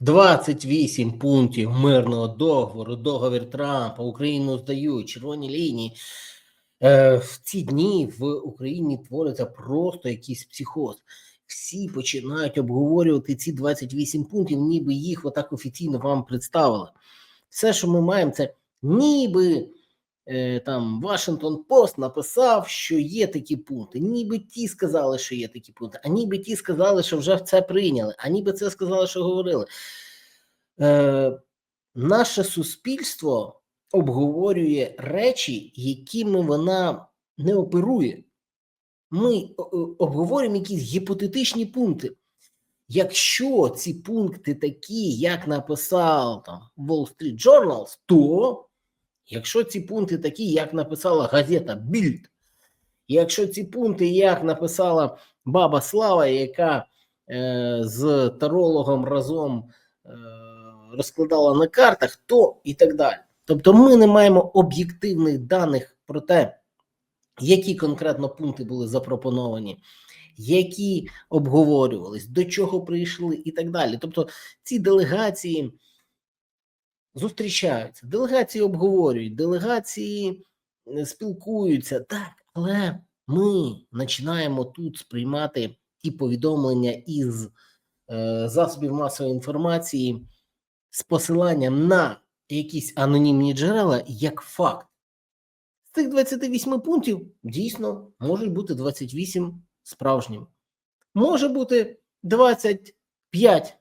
28 пунктів мирного договору, договір Трампа, Україну здають, червоні лінії. Е, в ці дні в Україні твориться просто якийсь психоз. Всі починають обговорювати ці 28 пунктів, ніби їх отак офіційно вам представили. Все, що ми маємо, це ніби там Вашингтон Пост написав, що є такі пункти. Ніби ті сказали, що є такі пункти, а ніби ті сказали, що вже це прийняли, а ніби це сказали, що говорили. Е, наше суспільство обговорює речі, якими вона не оперує. Ми о- о- обговорюємо якісь гіпотетичні пункти. Якщо ці пункти такі, як написав там Wall Street Journal, то якщо ці пункти такі, як написала газета Більд, якщо ці пункти, як написала Баба Слава, яка е, з тарологом разом е, розкладала на картах, то і так далі. Тобто ми не маємо об'єктивних даних про те, які конкретно пункти були запропоновані, які обговорювались, до чого прийшли і так далі. Тобто ці делегації зустрічаються, делегації обговорюють, делегації е, спілкуються, так, але ми починаємо тут сприймати ті повідомлення із е, засобів масової інформації з посиланням на якісь анонімні джерела як факт. З цих 28 пунктів дійсно можуть бути 28 справжніми. Може бути 25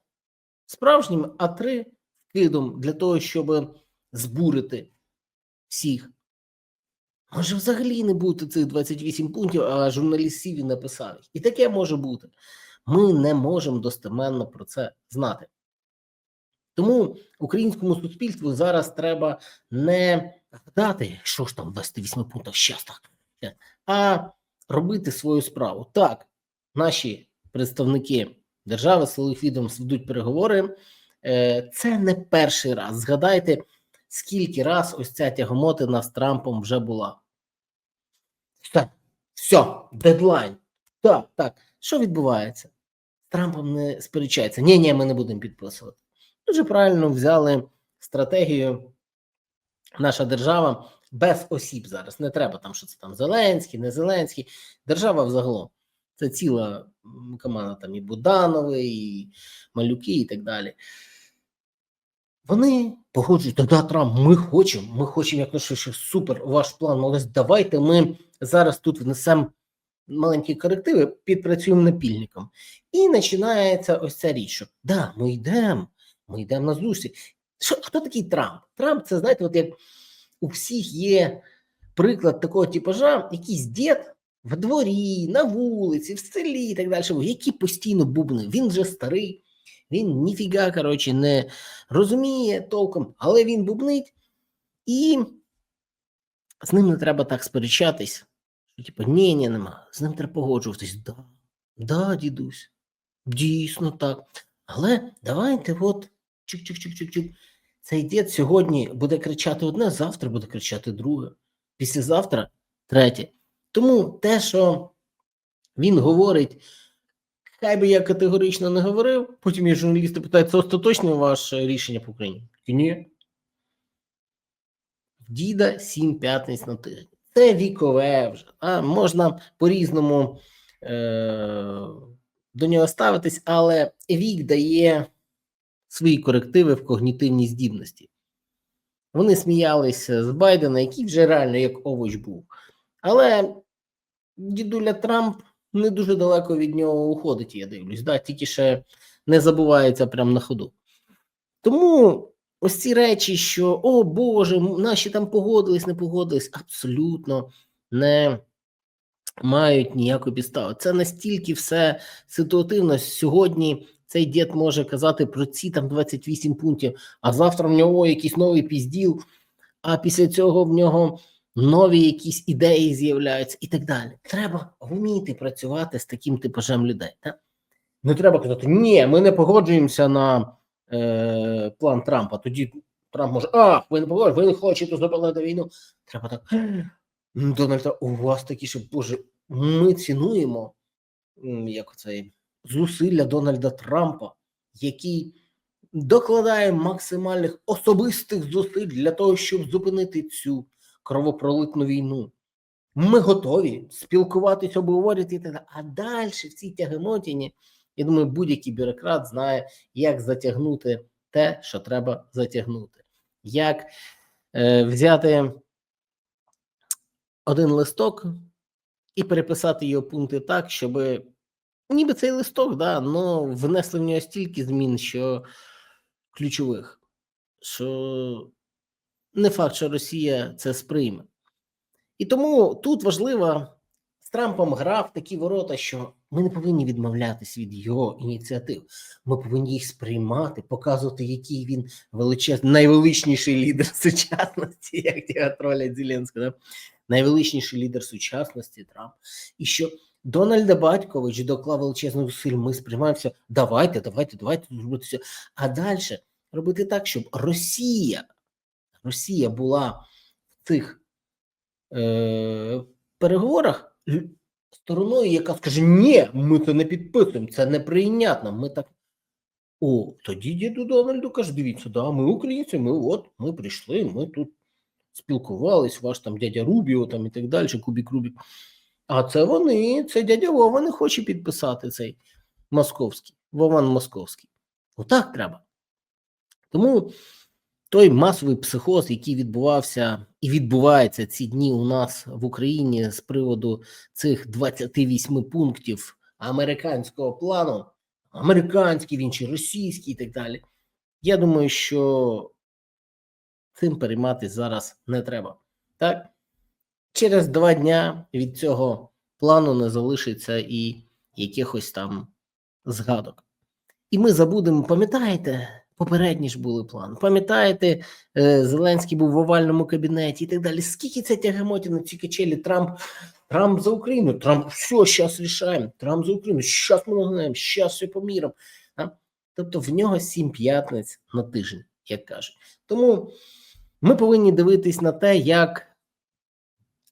справжніми, а 3 вкидом для того, щоб збурити всіх. Може взагалі не бути цих 28 пунктів, а журналіст Сіві написав. І таке може бути. Ми не можемо достеменно про це знати. Тому українському суспільству зараз треба не гадати, що ж там в 28 пунктах щас а робити свою справу. Так, наші представники держави, силових відомств ведуть переговори. Е, Це не перший раз. Згадайте, скільки раз ось ця тягомотина з Трампом вже була. Так, все, дедлайн. Так, так. Що відбувається? Трампом не сперечається. Ні, ні, ми не будемо підписувати. Дуже правильно взяли стратегію. Наша держава без осіб зараз. Не треба там, що це там Зеленський, не Зеленський. Держава взагалом. Це ціла команда там і Буданови, і Малюки, і так далі. Вони погоджують, да, Трамп, ми хочемо, ми хочемо якнайшвидше, супер, ваш план, молодець, давайте ми зараз тут внесемо маленькі корективи, підпрацюємо напільником. І починається ось ця річ, що да, ми йдемо, ми йдемо на зустріч. Що, хто такий Трамп? Трамп, це знаєте, от як у всіх є приклад такого типажа, якийсь дід в дворі, на вулиці, в селі і так далі, який постійно бубни. Він вже старий, він ніфіга, коротше, не розуміє толком, але він бубнить, і з ним не треба так сперечатись. Що, типу, ні, ні, нема. З ним треба погоджуватись. Да, да, дідусь, дійсно так. Але давайте от чик-чик-чик-чик-чик. Цей дід сьогодні буде кричати одне, завтра буде кричати друге, післязавтра третє. Тому те, що він говорить, хай би я категорично не говорив, потім є журналісти питають, це остаточне ваше рішення по Україні? Ні. Діда сім п'ятниць на тиждень. Це вікове вже. А можна по-різному е- до нього ставитись, але вік дає свої корективи в когнітивній здібності. Вони сміялися з Байдена, який вже реально як овоч був. Але дідуля Трамп не дуже далеко від нього уходить, я дивлюсь. Да, тільки ще не забувається прямо на ходу. Тому ось ці речі, що о Боже, наші там погодились, не погодились, абсолютно не мають ніякої підстави. Це настільки все ситуативно. Сьогодні цей дід може казати про ці там 28 пунктів, а завтра в нього якийсь новий пізділ, а після цього в нього нові якісь ідеї з'являються і так далі. Треба вміти працювати з таким типажем людей. Так? Не треба казати, ні, ми не погоджуємося на е, план Трампа. Тоді Трамп може, а, ви не погоджуєте, ви не хочете зупинити війну. Треба так. «М, Дональд, у вас такі, що, Боже, ми цінуємо як це, зусилля Дональда Трампа, який докладаємо максимальних особистих зусиль для того, щоб зупинити цю кровопролитну війну. Ми готові спілкуватись, обговорити і так далі. А далі в цій тягемотіні, я думаю, будь-який бюрократ знає, як затягнути те, що треба затягнути. Як е, взяти один листок і переписати його пункти так, щоб ніби цей листок, да, но внесли в нього стільки змін, що ключових, що не факт, що Росія це сприйме. І тому тут важливо з Трампом гра в такі ворота, що ми не повинні відмовлятись від його ініціатив. Ми повинні їх сприймати, показувати, який він величезний, найвеличніший лідер сучасності, як ті тролять Зеленського, да? найвеличніший лідер сучасності Трамп. І що Дональда Батькович доклав величезних зусиль, ми сприймаємося, давайте, давайте, давайте. А далі робити так, щоб Росія, Росія була в цих е, переговорах стороною, яка скаже: ні, ми це не підписуємо, це неприйнятно. Ми так. О, тоді діду Дональду каже: дивіться, да, ми українці, ми от, ми прийшли, ми тут спілкувались, ваш там дядя Рубіо там і так далі, Кубік Рубік. А це вони, це дядя Вова не хоче підписати цей московський, Вован Московський. Отак треба. Тому той масовий психоз, який відбувався і відбувається ці дні у нас в Україні з приводу цих 28 пунктів американського плану, американський, він чи російський і так далі. Я думаю, що цим перейматись зараз не треба. Так? Через два дня від цього плану не залишиться і якихось там згадок. І ми забудемо, пам'ятаєте, попередні ж були плани. Пам'ятаєте, е, Зеленський був в овальному кабінеті і так далі. Скільки це тягемотіна, ці качелі, Трамп, Трамп за Україну, Трамп, все, зараз рішаємо, Трамп за Україну, зараз ми нагнаємо, зараз все поміром. Тобто в нього сім п'ятниць на тиждень, як кажуть. Тому ми повинні дивитись на те, як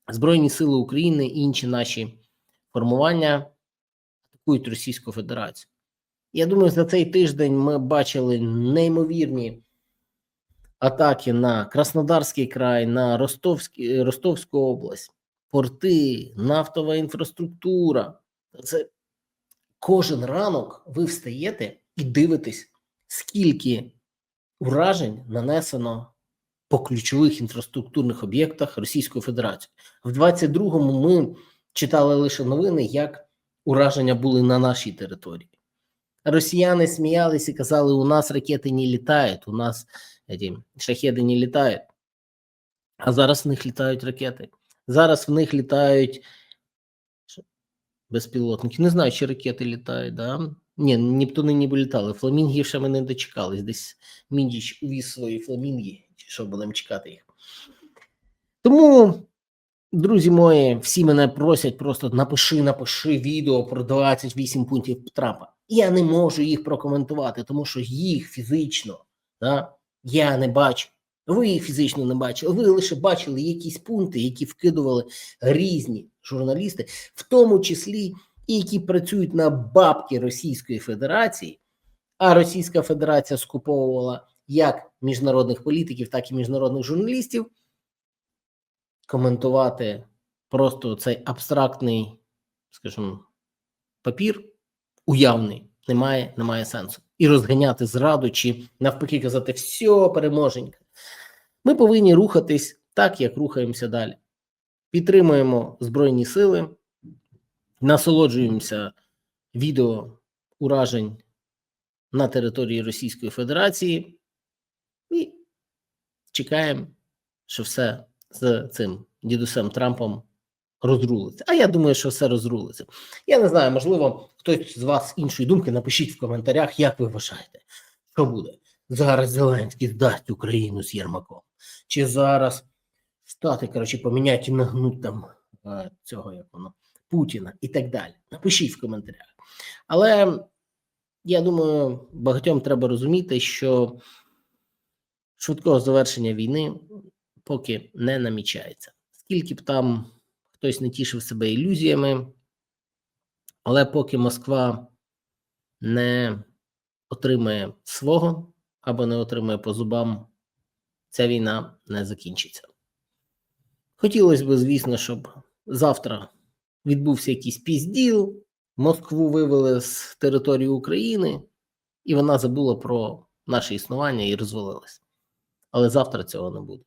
Збройні Сили України і інші наші формування атакують Російську Федерацію. Я думаю, за цей тиждень ми бачили неймовірні атаки на Краснодарський край, на Ростовський, Ростовську область, порти, нафтова інфраструктура. Це кожен ранок ви встаєте і дивитесь, скільки уражень нанесено по ключових інфраструктурних об'єктах Російської Федерації. В 22-му ми читали лише новини, як ураження були на нашій території. Росіяни сміялись і казали, у нас ракети не літають, у нас эти, шахеди не літають. А зараз в них літають ракети. Зараз в них літають безпілотники. Не знаю, чи ракети літають, да? Ні, Нептуни не літали. Фламінгів ще ми не дочекались. Десь Міндіч увіз свої фламінги, що будемо чекати їх. Тому, друзі мої, всі мене просять просто напиши, напиши відео про 28 пунктів Трампа. Я не можу їх прокоментувати, тому що їх фізично да, я не бачу. Ви їх фізично не бачили. Ви лише бачили якісь пункти, які вкидували різні журналісти, в тому числі і які працюють на бабки Російської Федерації, а Російська Федерація скуповувала як міжнародних політиків, так і міжнародних журналістів. Коментувати просто цей абстрактний, скажімо, папір уявний немає, немає сенсу. І розганяти зраду, чи навпаки казати, все, переможенька. Ми повинні рухатись так, як рухаємося далі. Підтримуємо Збройні Сили, насолоджуємося відео уражень на території Російської Федерації і чекаємо, що все з цим дідусем Трампом розрулиться. А я думаю, що все розрулиться. Я не знаю, можливо, хтось з вас іншої думки напишіть в коментарях, як ви вважаєте, що буде. Зараз Зеленський здасть Україну з Єрмаком. Чи зараз Штати, коротше, поміняють і нагнуть там е, цього, як воно, Путіна і так далі. Напишіть в коментарях. Але я думаю, багатьом треба розуміти, що швидкого завершення війни поки не намічається. Скільки б там хтось не тішив себе ілюзіями, але поки Москва не отримає свого, або не отримає по зубам, ця війна не закінчиться. Хотілося б, звісно, щоб завтра відбувся якийсь пізділ, Москву вивели з території України, і вона забула про наше існування і розвалилась. Але завтра цього не буде.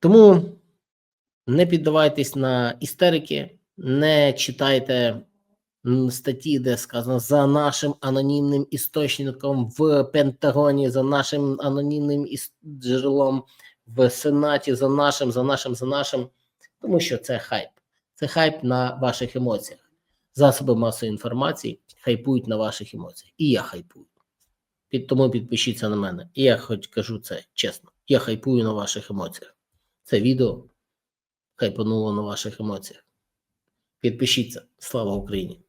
Тому не піддавайтесь на істерики, не читайте статті, де сказано за нашим анонімним істочником в Пентагоні, за нашим анонімним джерелом в Сенаті, за нашим, за нашим, за нашим, тому що це хайп. Це хайп на ваших емоціях. Засоби масової інформації хайпують на ваших емоціях. І я хайпую. Під, тому підпишіться на мене. І я хоч кажу це чесно. Я хайпую на ваших емоціях. Це відео хайпануло на ваших емоціях. Підпишіться. Слава Україні!